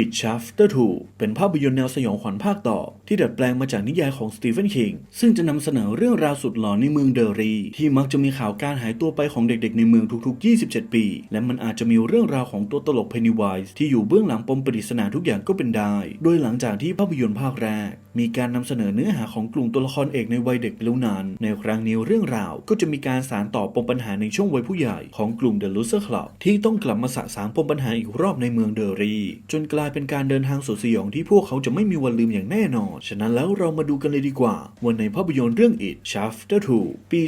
It Chapter 2 เป็นภาพยนตร์แนวสยองขวัญภาคต่อ ที่ดัดแปลงมาจากนิยายของสตีเฟนคิงซึ่งจะนำเสนอเรื่องราวสุดหลอนในเมืองเดอรี ที่มักจะมีข่าวการหายตัวไปของเด็กๆในเมืองทุกๆ 27 ปี และมันอาจจะมีเรื่องราวของตัวตลกเพนนีไวส์ที่อยู่เบื้องหลังปมปริศนาทุกอย่างก็เป็นได้ โดยหลังจากที่ภาพยนตร์ภาคแรกมีการนำเสนอเนื้อหาของกลุ่มตัวละครเอกในวัยเด็กไปแล้วนาน ในครั้งนี้เรื่องราวก็จะมีการสานต่อปมปัญหาในช่วงวัยผู้ใหญ่ของกลุ่ม The Loser Club ที่ต้องกลับมาสะสางปมปัญหาอีกรอบในเมืองเดอรี จนกลายเป็นการเดินทางสุดสยองที่พวกเขาจะไม่มีวันลืมอย่างแน่นอน ฉะนั้นแล้วเรามาดูกันเลยดีกว่าว่าในภาพยนตร์เรื่อง It Chapter 2 ปี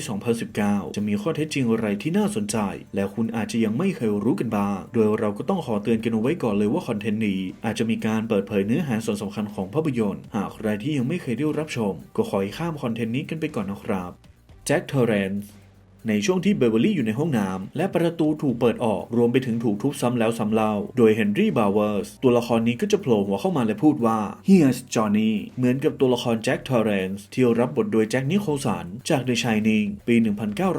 2019 จะมีข้อเท็จจริงอะไรที่น่าสนใจ และคุณอาจจะยังไม่เคยรู้กันบ้าง โดยเราก็ต้องขอเตือนกันเอาไว้ก่อนเลยว่าคอนเทนต์นี้อาจจะมีการเปิดเผยเนื้อหาส่วนสำคัญของภาพยนตร์หากใครที่ยังไม่เคยได้รับชม ก็ขอให้ข้ามคอนเทนต์นี้กันไปก่อนนะครับแจ็คเทอร์เรนซ์ในช่วงที่เบเวอร์ลี่อยู่ในห้องน้ำและประตูถูกเปิดออกรวมไปถึงถูกทุบซ้ำแล้วซ้ำเล่า โดยเฮนรี่บาวเวอร์สตัวละครนี้ก็จะโผล่หัวเข้ามาและพูดว่า Here's Johnny เหมือนกับตัวละครแจ็คทอร์เรนซ์ที่รับบทโดยแจ็คนิโคลสันจาก The Shining ปี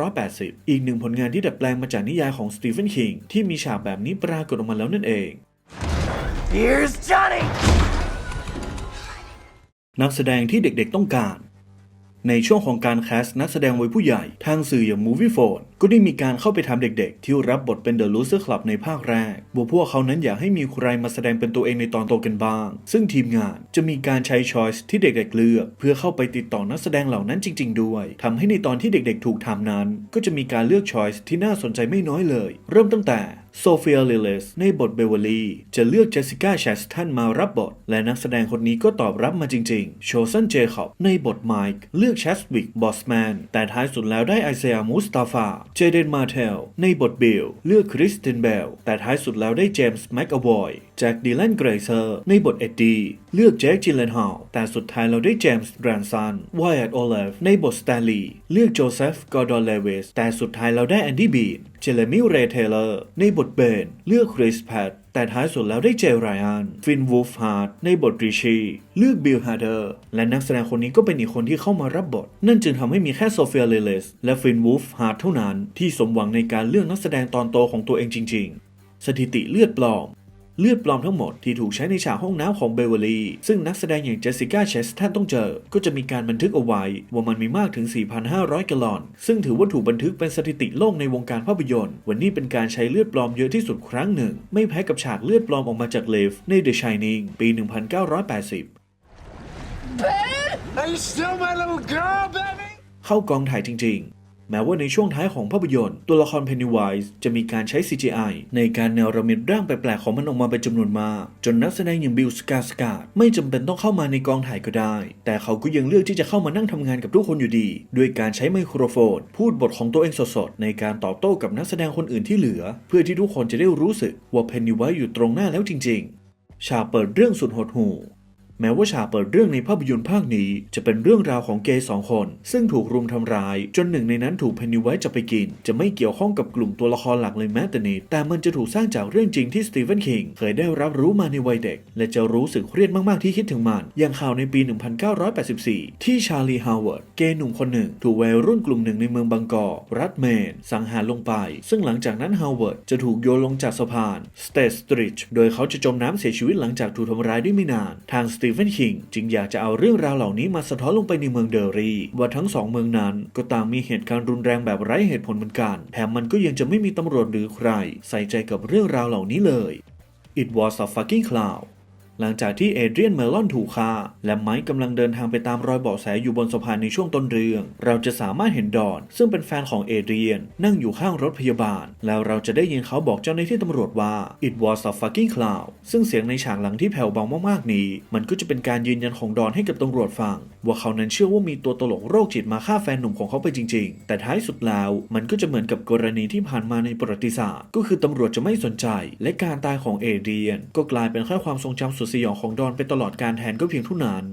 1980 อีกหนึ่งผลงานที่ดัดแปลงมาจากนิยายของสตีเฟนคิงที่มีฉากแบบนี้ปรากฏออกมาแล้วนั่นเอง Here's Johnny! นักแสดงที่เด็กๆต้องการ ในช่วงของการแคสต์นักแสดงวัยผู้ใหญ่ทางสื่ออย่าง Movie Phone ก็ได้มีการเข้าไปทำเด็กๆ ที่รับบทเป็น The Loser Club ในภาคแรกว่าพวกเขานั้นอยากให้มีใครมาแสดงเป็นตัวเองในตอนโตกันบ้าง ซึ่งทีมงานจะมีการใช้ช้อยส์ที่เด็กๆเลือก เพื่อเข้าไปติดต่อนักแสดงเหล่านั้นจริง ๆ ด้วยทำให้ในตอนที่เด็กๆ ถูกถามนั้น ก็จะมีการเลือกช้อยส์ที่น่าสนใจไม่น้อยเลย เริ่มตั้งแต่โซเฟียลิเลสในบทเบเวอร์ลีจะเลือกเจสสิก้าแชสตันมารับบท และนักแสดงคนนี้ก็ตอบรับมาจริงๆ โชซันเจคอบในบทไมค์เลือกแชสวิกบอสแมนแต่ท้ายสุดแล้วได้ไอเซียมูสตาฟาเจเดนมาเทล ในบทเบลเลือกคริสตินเบล แต่ท้ายสุดแล้วได้เจมส์แมคอวอยแจ็คดีแลนเกรเซอร์ ในบทเอ็ดดี้เลือกแจ็คจิลเลนฮอลแต่สุดท้ายเราได้เจมส์แรนซันวายแอดโอเลฟในบทสแตนลีย์เลือกโจเซฟกอร์ดอนเลวิสแต่สุดท้ายเราได้แอนดี้บีนเจเลมิเรเทเลอร์ในบทเบนเลือกคริสแพท แต่ท้ายสุดแล้วได้เจไรอัน ฟินวูฟฮาร์ดในบทริชีเลือกบิลฮาร์เดอร์และนักแสดงคนนี้ก็เป็นอีกคนที่เข้ามารับบท นั่นจึงทำให้มีแค่โซเฟียเลเลสและฟินวูฟฮาร์ดเท่านั้น ที่สมหวังในการเลือกนักแสดงตอนโตของตัวเองจริง ๆ สถิติเลือดปลอม เลือดปลอมทั้งหมดที่ถูกใช้ในฉากห้องน้ำของเบเวอร์ลีซึ่งนักแสดงอย่างเจสสิก้าเชสตันต้องเจอ ก็จะมีการบันทึกเอาไว้ว่ามันมีมากถึง 4,500 แกลลอน ซึ่งถือว่าถูกบันทึกเป็นสถิติโลกในวงการภาพยนตร์ วันนี้เป็นการใช้เลือดปลอมเยอะที่สุดครั้งหนึ่ง ไม่แพ้กับฉากเลือดปลอมออกมาจากเลฟใน The Shining ปี 1980 Are you still my little girl, baby? เข้ากองถ่ายจริง แม้ว่าในช่วงท้ายของภาพยนตร์ ตัวละคร Pennywise จะมีการใช้ CGI ในการเนรมิตร่างแปลกๆของมันออกมาเป็นจำนวนมาก จนนักแสดงอย่างบิลสกาสกาดไม่จำเป็นต้องเข้ามาในกองถ่ายก็ได้ แต่เขาก็ยังเลือกที่จะเข้ามานั่งทำงานกับทุกคนอยู่ดีด้วยการใช้ไมโครโฟน พูดบทของตัวเองสดๆ ในการตอบโต้กับนักแสดงคนอื่นที่เหลือ เพื่อที่ทุกคนจะได้รู้สึกว่า Pennywise อยู่ตรงหน้าแล้วจริง ๆ ฉากเปิดเรื่องสุดหดหู่ แม้ว่าฉากเปิดเรื่องในภาพยนตร์ภาคนี้ จะเป็นเรื่องราวของเกย์สองคน ซึ่งถูกรุมทำร้าย จนหนึ่งในนั้นถูกเพนนีไวท์จะไปกิน จะไม่เกี่ยวข้องกับกลุ่มตัวละครหลักเลยแม้แต่นิดแต่มันจะถูกสร้างจากเรื่องจริงที่สตีเฟนคิงเคยได้รับรู้มาในวัยเด็ก และจะรู้สึกเครียดมาก ๆ ที่คิดถึงมัน อย่างข่าวในปี 1984 ที่ชาลีฮาวเวิร์ดเกย์หนุ่มคนหนึ่ง ถูกวัยรุ่นกลุ่มหนึ่งในเมืองบังกอร์รัฐเมนสังหารลงไป ซึ่งหลังจากนั้นฮาวเวิร์ดจะถูกโยนลงจากสะพานสเตทสตริชโดยเขาจะจมน้ำเสียชีวิตหลังจากถูกทำร้ายด้ไม่นานทางสตีเฟนคิงจึงอยากจะเอาเรื่องราวเหล่านี้มาสะท้อนลงไปในเมืองเดอรีว่าทั้งสองเมืองนั้นก็ต่างมีเหตุการณ์รุนแรงแบบไร้เหตุผลเหมือนกัน แถมมันก็ยังจะไม่มีตำรวจหรือใคร ใส่ใจกับเรื่องราวเหล่านี้เลย It was a fucking cloud หลังจากที่เอเดรียนเมลอนถูกฆ่า และไมค์กำลังเดินทางไปตามรอยเบาะแสอยู่บนสะพานในช่วงต้นเรื่อง เราจะสามารถเห็นดอน ซึ่งเป็นแฟนของเอเดรียน นั่งอยู่ข้างรถพยาบาล แล้วเราจะได้ยินเขาบอกเจ้าหน้าที่ตำรวจว่า it was a fucking cloud ซึ่งเสียงในฉากหลังที่แผ่วเบามากๆนี้ มันก็จะเป็นการยืนยันของดอนให้กับตำรวจฟัง ว่าเขานั้นเชื่อว่ามีตัวตลกโรคจิตมาฆ่าแฟนหนุ่มของเขาไปจริง ๆ แต่ท้ายสุดแล้วมันก็จะเหมือนกับกรณีที่ผ่านมาในประวัติศาสตร์ ก็คือตำรวจจะไม่สนใจ และการตายของเอเดรียน ก็กลายเป็นแค่ความทรงจำสุดสยองของดอนไปตลอดการแทนก็เพียงเท่านั้น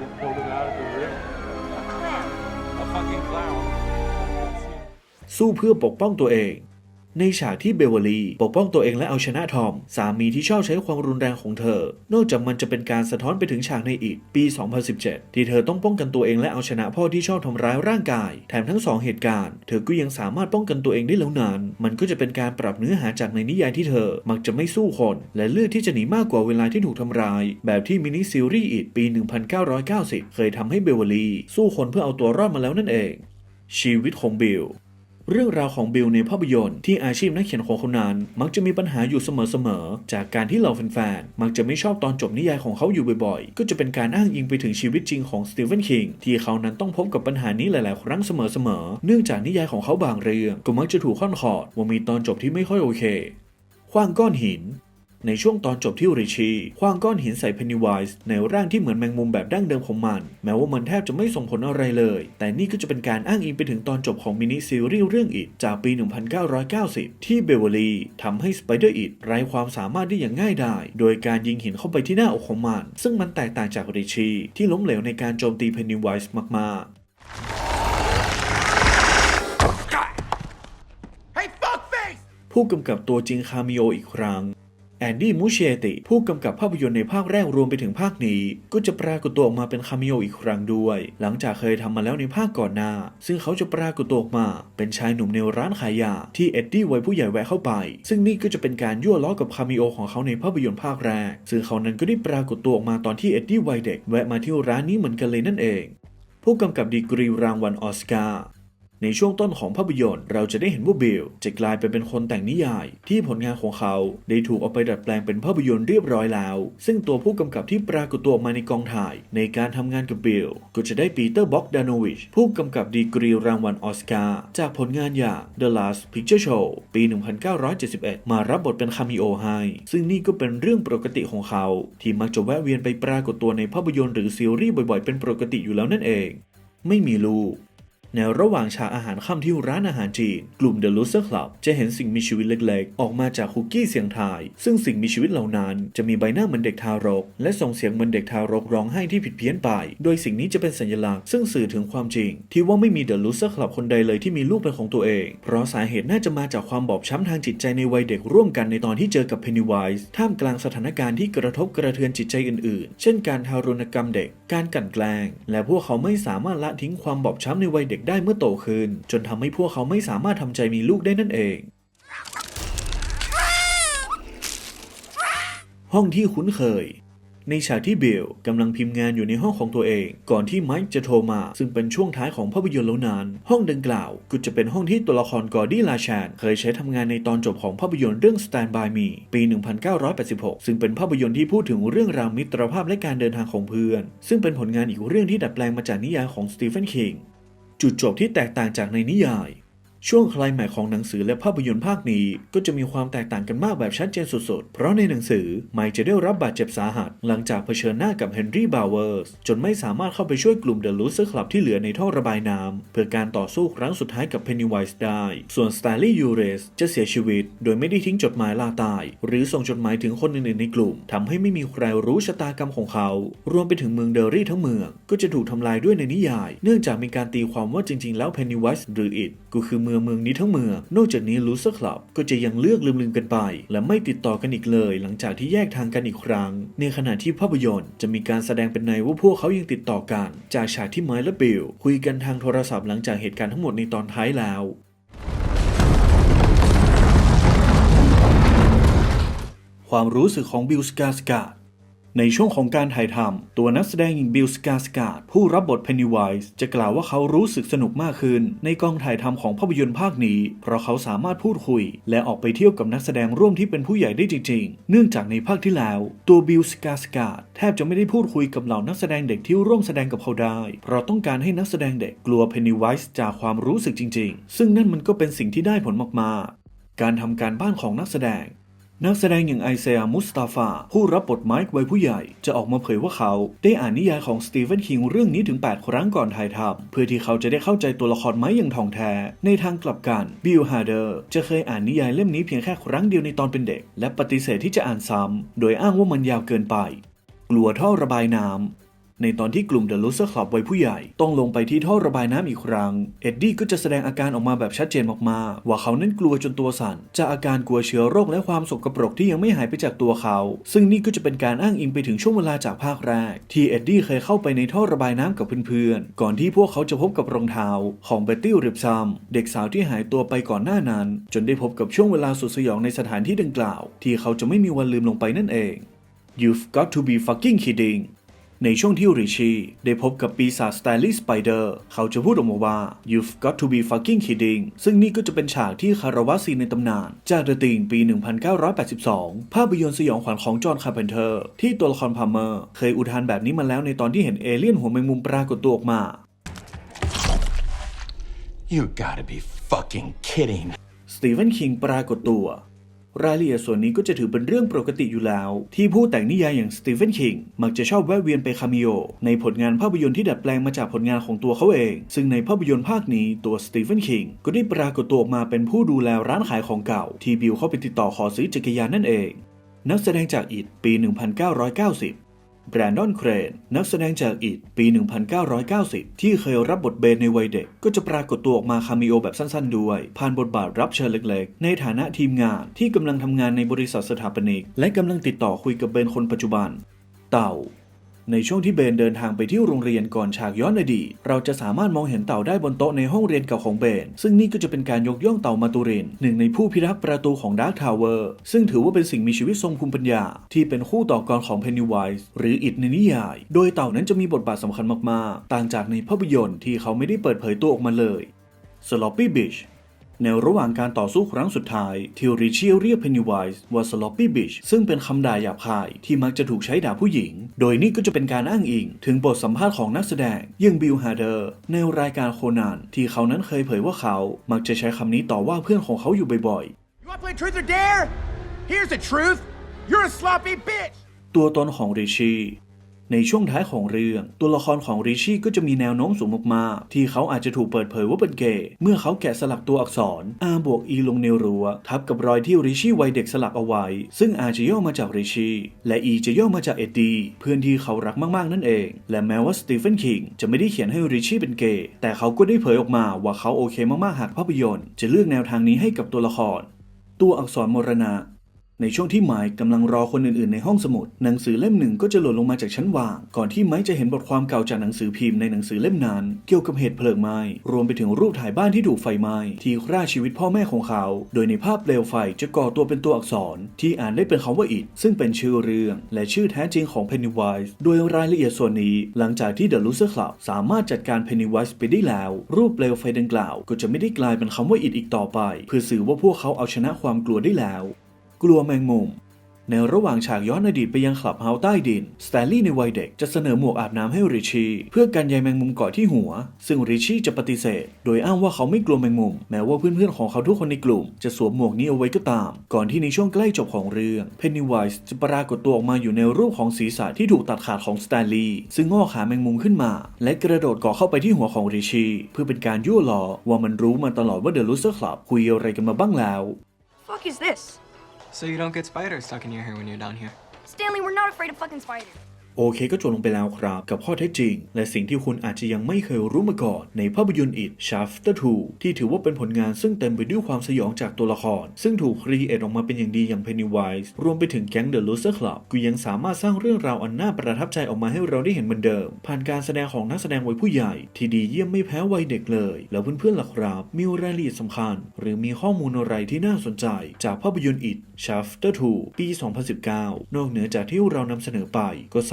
They pulled him out of the rip. A fucking clown. สู้เพื่อปกป้องตัวเอง ในฉากที่เบเวอร์ลีปกป้องตัวเองและเอาชนะทอม สามีที่ชอบใช้ความรุนแรงของเธอ นอกจากมันจะเป็นการสะท้อนไปถึงฉากในอีก ปี 2017 ที่เธอต้องป้องกันตัวเองและเอาชนะพ่อที่ชอบทำร้ายร่างกาย แถมทั้งสองเหตุการณ์ เธอก็ยังสามารถป้องกันตัวเองได้แล้วนาน มันก็จะเป็นการปรับเนื้อหาจากในนิยายที่เธอ มักจะไม่สู้คน และเลือกที่จะหนีมากกว่าเวลาที่ถูกทำร้าย แบบที่มินิซีรีส์อีกปี 1990 เคยทำให้เบเวอร์ลีสู้คนเพื่อเอาตัวรอดมาแล้วนั่นเอง ชีวิตของบิล เรื่องราวของบิลในภาพยนตร์ที่อาชีพนักเขียนของเขานั้น มักจะมีปัญหาอยู่เสมอๆ จากการที่เหล่าแฟนๆ มักจะไม่ชอบตอนจบนิยายของเขาอยู่บ่อยๆ ก็จะเป็นการอ้างอิงไปถึงชีวิตจริงของสตีเฟนคิงที่เขานั้นต้องพบกับปัญหานี้หลายๆ ครั้งเสมอๆ เนื่องจากนิยายของเขาบางเรื่อง ก็มักจะถูกค่อนขอดว่ามีตอนจบที่ไม่ค่อยโอเคขว้างก้อนหิน ในช่วงตอนจบที่ริชีคว้างก้อนหินใส่เพนนีไวส์ในร่างที่เหมือนแมงมุมแบบดั้งเดิมของมัน แม้ว่ามันแทบจะไม่ส่งผลอะไรเลย แต่นี่ก็จะเป็นการอ้างอิงไปถึงตอนจบของมินิซีรีส์เรื่องอิดจากปี 1990 ที่เบเวอร์ลีทำให้สไปเดอร์อิดไร้ความสามารถได้อย่างง่ายดายโดยการยิงหินเข้าไปที่หน้าอกของมัน ซึ่งมันแตกต่างจากริชีที่ล้มเหลวในการโจมตีเพนนีไวส์มากๆ Hey, fuckface! ผู้กำกับตัวจริงคาเมโออีกครั้ง แอนดี้มูเชติผู้กำกับภาพยนตร์ในภาคแรกรวมไปถึงภาคนี้ ก็จะปรากฏตัวออกมาเป็นคาเมโออีกครั้งด้วย หลังจากเคยทำมาแล้วในภาคก่อนหน้า ซึ่งเขาจะปรากฏตัวออกมาเป็นชายหนุ่มในร้านขายยาที่เอ็ดดี้วัยผู้ใหญ่แวะเข้าไป ซึ่งนี่ก็จะเป็นการยั่วล้อกับคาเมโอของเขาในภาพยนตร์ภาคแรก ซึ่งเขานั้นก็ได้ปรากฏตัวออกมาตอนที่เอ็ดดี้วัยเด็กแวะมาที่ร้านนี้เหมือนกันเลยนั่นเอง ผู้กำกับดีกรีรางวัลออสการ์ ในช่วงต้นของภาพยนตร์ เราจะได้เห็นว่าบิลจะกลายไปเป็นคนแต่งนิยาย ที่ผลงานของเขาได้ถูกเอาไปดัดแปลงเป็นภาพยนตร์เรียบร้อยแล้ว ซึ่งตัวผู้กำกับที่ปรากฏตัวมาในกองถ่าย ในการทำงานกับบิลก็จะได้ปีเตอร์บ็อกดานวิชผู้กำกับดีกรีรางวัลออสการ์จากผลงานอย่าง The Last Picture Show ปี 1971 มารับบทเป็นคามิโอให้ ซึ่งนี่ก็เป็นเรื่องปกติของเขา ที่มักจะแวะเวียนไปปรากฏตัวในภาพยนตร์หรือซีรีส์บ่อยๆ เป็นปกติอยู่แล้วนั่นเอง ไม่มีลูก ในระหว่างชาอาหารค่ำที่ร้านอาหารจีน กลุ่ม The Loser Club จะเห็นสิ่งมีชีวิตเล็กๆ ออกมาจากคุกกี้เสียงทาย ซึ่งสิ่งมีชีวิตเหล่านั้น จะมีใบหน้าเหมือนเด็กทารก และส่งเสียงเหมือนเด็กทารกร้องไห้ที่ผิดเพี้ยนไป โดยสิ่งนี้จะเป็นสัญลักษณ์ซึ่งสื่อถึงความจริง ที่ว่าไม่มี The Loser Club คนใดเลยที่มีลูกเป็นของตัวเอง เพราะสาเหตุน่าจะมาจากความบอบช้ำทางจิตใจในวัยเด็กร่วมกันในตอนที่เจอกับ Pennywise ท่ามกลางสถานการณ์ที่กระทบกระเทือนจิตใจอื่นๆ เช่น การทารุณกรรมเด็ก การกลั่นแกล้ง และพวกเขาไม่สามารถละทิ้งความบอบช้ำในวัยเด็กได้เมื่อโตขึ้น จนทำให้พวกเขาไม่สามารถทำใจมีลูกได้นั่นเอง ห้องที่คุ้นเคย ในฉากที่เบลกำลังพิมพ์งานอยู่ในห้องของตัวเอง ก่อนที่ไมค์จะโทรมา ซึ่งเป็นช่วงท้ายของภาพยนตร์แล้วนั้น ห้องดังกล่าวก็จะเป็นห้องที่ตัวละครกอร์ดี้ลาชานเคยใช้ทำงานในตอนจบของภาพยนตร์เรื่อง Stand By Me ปี 1986 ซึ่งเป็นภาพยนตร์ที่พูดถึงเรื่องราวมิตรภาพและการเดินทางของเพื่อน ซึ่งเป็นผลงานอีกเรื่องที่ดัดแปลงมาจากนิยายของสตีเฟนคิง จุดจบที่แตกต่างจากในนิยาย ช่วงคลายแม็กซ์ของหนังสือและภาพยนตร์ภาคนี้ก็จะมีความแตกต่างกันมากแบบชัดเจนสุดๆ เพราะในหนังสือไมค์จะได้รับบาดเจ็บสาหัส หลังจากเผชิญหน้ากับเฮนรี่บาวเวอร์สจนไม่สามารถเข้าไปช่วยกลุ่มเดอะลูเซอร์คลับที่เหลือในท่อระบายน้ำเพื่อการต่อสู้ครั้งสุดท้ายกับเพนนีไวส์ได้ ส่วนส t ตลี่ยูเรสจะเสียชีวิต โดยไม่ได้ทิ้งจดหมายลาตาย หรือส่งจดหมายถึงคนอื่นๆในกลุ่มทำให้ไม่มีใครรู้ชะตากรรมของเขา รวมไปถึงเมืองเดอรี่ทั้งเมือง ก็จะถูกทำลายด้วยในนิยาย เนื่องจากมีการตีความว่าจริง ๆ แล้วเพนนีไวส์หรืออิดก็คือเมืองเมืองนี้ทั้งเมือง นอกจากนี้ลูเซอร์คลับก็จะยังเลือกลืมๆกันไป และไม่ติดต่อกันอีกเลย หลังจากที่แยกทางกันอีกครั้ง ในขณะที่ภาพยนตร์จะมีการแสดงเป็นในว่าพวกเขายังติดต่อกัน จากฉากที่ไมล์และบิลคุยกันทางโทรศัพท์หลังจากเหตุการณ์ทั้งหมดในตอนท้ายแล้วความรู้สึกของบิลสกาสกาด ในช่วงของการถ่ายทำตัวนักแสดงหญิงบิลสกาสกาดผู้รับบทเพนนีไวส์จะกล่าวว่าเขารู้สึกสนุกมากขึ้น ในกองถ่ายทำของภาพยนตร์ภาคนี้ เพราะเขาสามารถพูดคุย และออกไปเที่ยวกับนักแสดงร่วมที่เป็นผู้ใหญ่ได้จริงๆ เนื่องจากในภาคที่แล้ว ตัวบิลสกาสกาดแทบจะไม่ได้พูดคุยกับเหล่านักแสดงเด็กที่ร่วมแสดงกับเขาได้ เพราะต้องการให้นักแสดงเด็กกลัวเพนนีไวส์จากความรู้สึกจริง ๆ ซึ่งนั่นมันก็เป็นสิ่งที่ได้ผลมากๆการทำการบ้านของนักแสดง นักแสดงอย่างไอเซียมุสตาฟา ผู้รับบทไมค์วัยผู้ใหญ่ จะออกมาเผยว่าเขา ได้อ่านนิยายของสตีเฟนคิงเรื่องนี้ถึง 8 ครั้งก่อนถ่ายทำเพื่อที่เขาจะได้เข้าใจตัวละครไม้อย่างท่องแท้ ในทางกลับกันบิลฮาร์เดอร์จะเคยอ่านนิยายเล่มนี้เพียงแค่ครั้งเดียวในตอนเป็นเด็ก และปฏิเสธที่จะอ่านซ้ำโดยอ้างว่ามันยาวเกินไปกลัวท่อระบายน้ำ ในตอนที่กลุ่ม The Loser Club วัยผู้ใหญ่ ต้องลงไปที่ท่อระบายน้ำอีกครั้ง เอ็ดดี้ก็จะแสดงอาการออกมาแบบชัดเจนมากๆ ว่าเขานั้นกลัวจนตัวสั่นจากอาการกลัวเชื้อโรคและความสกปรกที่ยังไม่หายไปจากตัวเขา ซึ่งนี่ก็จะเป็นการอ้างอิงไปถึงช่วงเวลาจากภาคแรก ที่เอ็ดดี้เคยเข้าไปในท่อระบายน้ำกับเพื่อนๆ ก่อนที่พวกเขาจะพบกับรองเท้าของเบตตี้ริบซัมเด็กสาวที่หายตัวไปก่อนหน้านั้น จนได้พบกับช่วงเวลาสุดสยองในสถานที่ดังกล่าว ที่เขาจะไม่มีวันลืมลงไปนั่นเอง You've got to be fucking kidding ในช่วงที่ริชี่ได้พบกับปีศาจสไตลี่สไปเดอร์เขาจะพูดออกมาว่า You've got to be fucking kidding ซึ่งนี่ก็จะเป็นฉากที่คาราวะซีนในตำนาน จาก The Thing ปี 1982 ภาพยนตร์สยองขวัญของจอห์นคาร์เพนเตอร์ ที่ตัวละครพาร์เมอร์ เคยอุทานแบบนี้มาแล้วในตอนที่เห็นเอเลี่ยนหัวแมงมุมปรากฏตัวออกมา You gotta be fucking kidding. สตีเฟนคิงปรากฏตัว รายละเอียดส่วนนี้ก็จะถือเป็นเรื่องปกติอยู่แล้ว ที่ผู้แต่งนิยายอย่างสตีเฟนคิงมักจะชอบแวะเวียนไปคาเมิโอในผลงานภาพยนตร์ที่ดัดแปลงมาจากผลงานของตัวเขาเอง ซึ่งในภาพยนตร์ภาคนี้ตัวสตีเฟนคิงก็ได้ปรากฏตัวออกมาเป็นผู้ดูแลร้านขายของเก่า ที่บิลเข้าไปติดต่อขอซื้อจักรยานนั่นเอง นักแสดงจากอิตปี 1990 แบรนดอนเครน นักแสดงจากอิดปี 1990 ที่เคยรับบทเบนในวัยเด็ก ก็จะปรากฏตัวออกมาคามิโอแบบสั้นๆด้วย ผ่านบทบาทรับเชิญเล็กๆ ในฐานะทีมงานที่กำลังทำงานในบริษัทสถาปนิก และกำลังติดต่อคุยกับเบนคนปัจจุบัน เต่า ในช่วงที่เบนเดินทางไปที่โรงเรียนก่อนฉากย้อนอดีตเราจะสามารถมองเห็นเต่าได้บนโต๊ะในห้องเรียนเก่าของเบน ซึ่งนี่ก็จะเป็นการยกย่องเต่ามาตูรินหนึ่งในผู้พิทักษ์ประตูของดาร์คทาวเวอร์ซึ่งถือว่าเป็นสิ่งมีชีวิตทรงภูมิปัญญา ที่เป็นคู่ต่อกรของเพนนีไวส์หรืออิดในนิยาย โดยเต่านั้นจะมีบทบาทสำคัญมากๆ ต่างจากในภาพยนตร์ที่เขาไม่ได้เปิดเผยตัวออกมาเลย Sloppy Beach ในระหว่างการต่อสู้ครั้งสุดท้ายทิวริเชียเรียกเพนนีไวส์ว่า sloppy bitch ซึ่งเป็นคำด่าหยาบคายที่มักจะถูกใช้ด่าผู้หญิง โดยนี่ก็จะเป็นการอ้างอิง ถึงบทสัมภาษณ์ของนักแสดงอยังบิลฮาร์เดอร์ในรายการโคนันที่เขานั้นเคยเผยว่าเขามักจะใช้คำนี้ต่อว่าเพื่อนของเขาอยู่บ่อยๆ You wanna play truth or dare? Here's the truth. You're a sloppy bitch. ตัวตนของริชี่ ในช่วงท้ายของเรื่อง ตัวละครของริชี่ก็จะมีแนวโน้มสูงมากๆที่เขาอาจจะถูกเปิดเผยว่าเป็นเกย์เมื่อเขาแกะสลักตัวอักษร R บวก E ลงในรัวทับกับรอยที่ริชี่วัยเด็กสลักเอาไว้ ซึ่ง R จะย่อมาจากริชี่และ E จะย่อมาจากเอ็ดดี้เพื่อนที่เขารักมากๆนั่นเอง และแม้ว่าสตีเฟนคิงจะไม่ได้เขียนให้ริชี่เป็นเกย์แต่เขาก็ได้เผยออกมาว่าเขาโอเคมากๆหากภาพยนตร์ จะเลือกแนวทางนี้ให้กับตัวละคร ตัวอักษรมรณะ ในช่วงที่ไมค์กำลังรอคนอื่นๆในห้องสมุด หนังสือเล่มหนึ่งก็จะหล่นลงมาจากชั้นวาง ก่อนที่ไมค์จะเห็นบทความเก่าจากหนังสือพิมพ์ในหนังสือเล่มนั้น เกี่ยวกับเหตุเพลิงไหม้รวมไปถึงรูปถ่ายบ้านที่ถูกไฟไหม้ที่ฆ่าชีวิตพ่อแม่ของเขา โดยในภาพเปลวไฟจะก่อตัวเป็นตัวอักษร ที่อ่านได้เป็นคำว่าอิดซึ่งเป็นชื่อเรื่อง และชื่อแท้จริงของ Pennywise โดยรายละเอียดส่วนนี้ หลังจากที่ The Loser Club สามารถจัดการ Pennywise ไปได้แล้ว รูปเปลวไฟดังกล่าว ก็จะไม่ได้กลายเป็นคำว่าอิดอีกต่อไป เพื่อสื่อว่าพวกเขาเอาชนะความกลัวได้แล้ว กลัวแมงมุม ในระหว่างฉากย้อนอดีตไปยังคลับเฮาใต้ดิน สแตนลีย์ในวัยเด็กจะเสนอหมวกอาบน้ำให้ริชี่เพื่อกันใยแมงมุมเกาะที่หัว ซึ่งริชี่จะปฏิเสธ โดยอ้างว่าเขาไม่กลัวแมงมุม แม้ว่าเพื่อนๆของเขาทุกคนในกลุ่ม จะสวมหมวกนี้เอาไว้ก็ตาม ก่อนที่ในช่วงใกล้จบของเรื่องเพนนีไวส์จะปรากฏตัวออกมาอยู่ในรูปของศีรษะที่ถูกตัดขาดของสแตนลีย์ซึ่งงอกขาแมงมุมขึ้นมา และกระโดดเกาะเข้าไปที่หัวของริชี่เพื่อเป็นการยั่วล้อว่ามันรู้มาตลอดว่าเดอะลูเซอร์คลับคุยอะไรกันมาบ้างแล้ว fuck is this? So you don't get spiders stuck in your hair when you're down here. Stanley, we're not afraid of fucking spiders. โอเคก็จบลงไปแล้วครับ กับข้อเท็จจริง และสิ่งที่คุณอาจจะยังไม่เคยรู้มาก่อน ในภาพยนตร์ It Shafter 2ที่ถือว่าเป็นผลงานซึ่งเต็มไปด้วยความสยองจากตัวละคร ซึ่งถูกครีเอทออกมาเป็นอย่างดีอย่าง Pennywise รวมไปถึงแก๊ง The Loser Club ก็ยังสามารถสร้างเรื่องราวอันน่าประทับใจออกมาให้เราได้เห็นเหมือนเดิม ผ่านการแสดงของนักแสดงวัยผู้ใหญ่ ที่ดีเยี่ยมไม่แพ้วัยเด็กเลย แล้วเพื่อนๆล่ะครับมีรายละเอียดสำคัญ หรือมีข้อมูลอะไรที่น่าสนใจ จากภาพยนตร์ It Shafter 2ปี 2019 นอกเหนือจากที่เรานำเสนอไปก็ส